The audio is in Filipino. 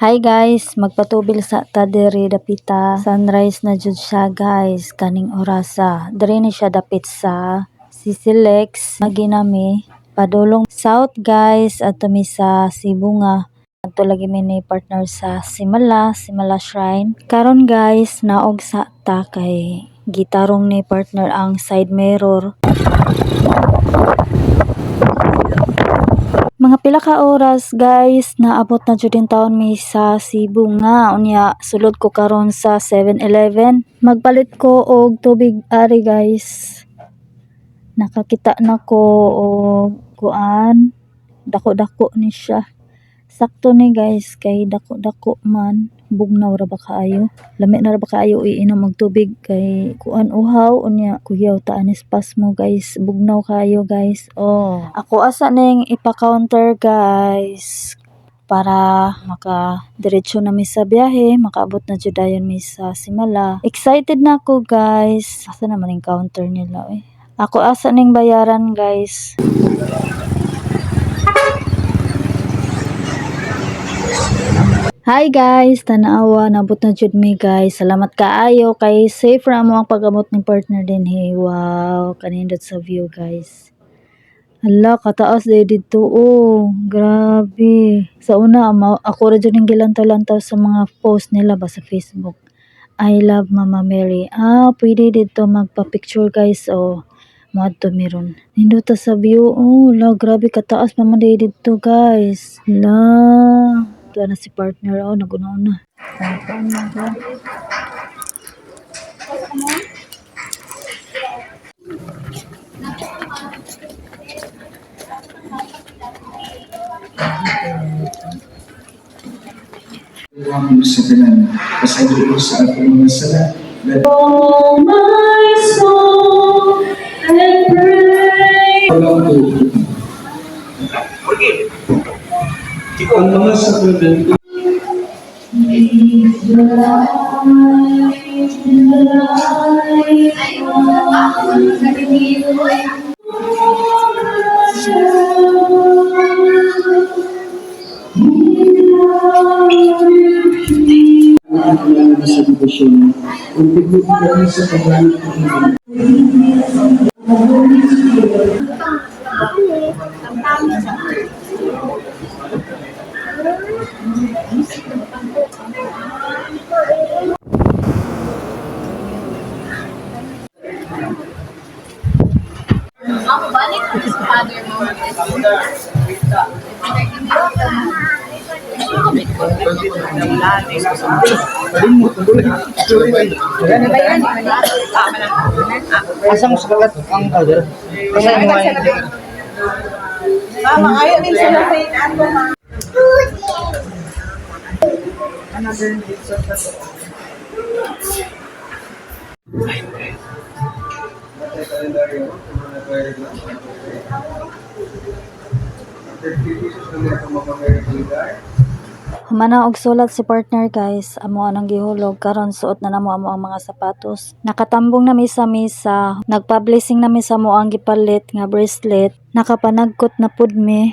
Hi guys, magpatubil sa ta diri dapita. Sunrise na jud siya guys, kaning orasa. Diri ni siya dapit sa Sisilex, maginami. Padulong south guys, at mi sa Sibunga. Adto lagi mi ni partner sa Simala, Simala Shrine. Karon guys, naog sa ta kay gitarong ni partner ang side mirror. Mga pila ka oras guys, naabot na jud taon mi sa Cebu nga. Unya, sulod ko karon sa 7-Eleven. Magpalit ko og tubig ari guys. Nakakita na ko og kuan. Dako-dako ni siya. Sakto ni guys, kay dako-dako man. Bugnaw ra ba kaayo? Lami na ra ba kaayo iinom og tubig kay kuan uhaw unya kuyaw ta anis pasmo guys. Bugnaw kayo guys. Oh, ako asa ning ipa-counter guys para maka diretso na mi sa biyahe, makaabot na jud dayon mi sa Simala. Excited na ako guys. Asa naman yung counter nila eh. Ako asa ning bayaran guys. Hi guys, tanawa nabot na jud mi guys. Salamat kaayo kay safe ra mo ang pag-abot ng partner din hey. Wow, kanindot sa view guys. Hala, kataas day dito oh. Grabe. Sa una, ako ra dyan yung gilantaw-lantaw sa mga post nila ba sa Facebook. I love Mama Mary. Ah, pwede dito magpa-picture guys oh. Moadto meron. Nindot sa view. Oh, la, grabe kataas pa man dito guys. La. Ito na si partner. Oh, naguna-una. Tuwang sa tanan, pasado ko sa atong mga sala, Oh, my soul, and pray. To. Ang mga sakrimen ang mga sa kung tignan ko sa paglalit ng Ako, balik ko sa father mo. Asam sekelat ang kader. Kasi mo ay Mama, ayaw din sa inaano ma. Humana og sulat si partner guys. Amo anang gihulog karon suot na namo amo ang mga sapatos. Nakatambong na mi sa misa. Nagpa-blessing na mi sa mo ang gipalit nga bracelet. Nakapanagkot na pud mi.